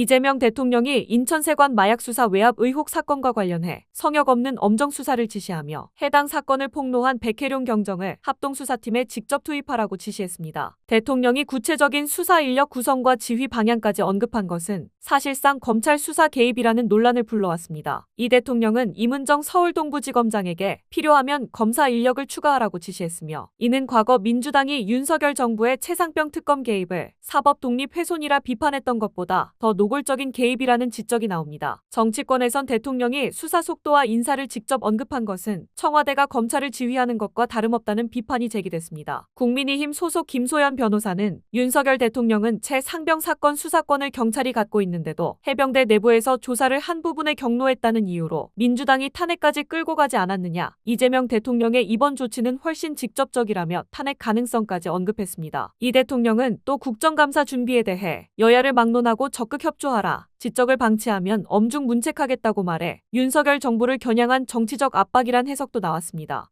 이재명 대통령이 인천세관 마약 수사 외압 의혹 사건과 관련해 성역 없는 엄정 수사를 지시하며 해당 사건을 폭로한 백혜룡 경정을 합동수사팀에 직접 투입하라고 지시했습니다. 대통령이 구체적인 수사 인력 구성과 지휘 방향까지 언급한 것은 사실상 검찰 수사 개입이라는 논란을 불러왔습니다. 이 대통령은 이문정 서울동부지검장에게 필요하면 검사 인력을 추가하라고 지시했으며 이는 과거 민주당이 윤석열 정부의 최상병 특검 개입을 사법 독립 훼손이라 비판했던 것보다 더 노골적인 개입이라는 지적이 나옵니다. 정치권에선 대통령이 수사 속도와 인사를 직접 언급한 것은 청와대가 검찰을 지휘하는 것과 다름없다는 비판이 제기됐습니다. 국민의힘 소속 김소연 변호사는 윤석열 대통령은 최상병 사건 수사권을 경찰이 갖고 있는데도 해병대 내부에서 조사를 한 부분에 경로했다는 이유로 민주당이 탄핵까지 끌고 가지 않았느냐. 이재명 대통령의 이번 조치는 훨씬 직접적이라며 탄핵 가능성까지 언급했습니다. 이 대통령은 또 국정감사 준비에 대해 여야를 막론하고 적극 협조하라. 지적을 방치하면 엄중 문책하겠다고 말해 윤석열 정부를 겨냥한 정치적 압박이란 해석도 나왔습니다.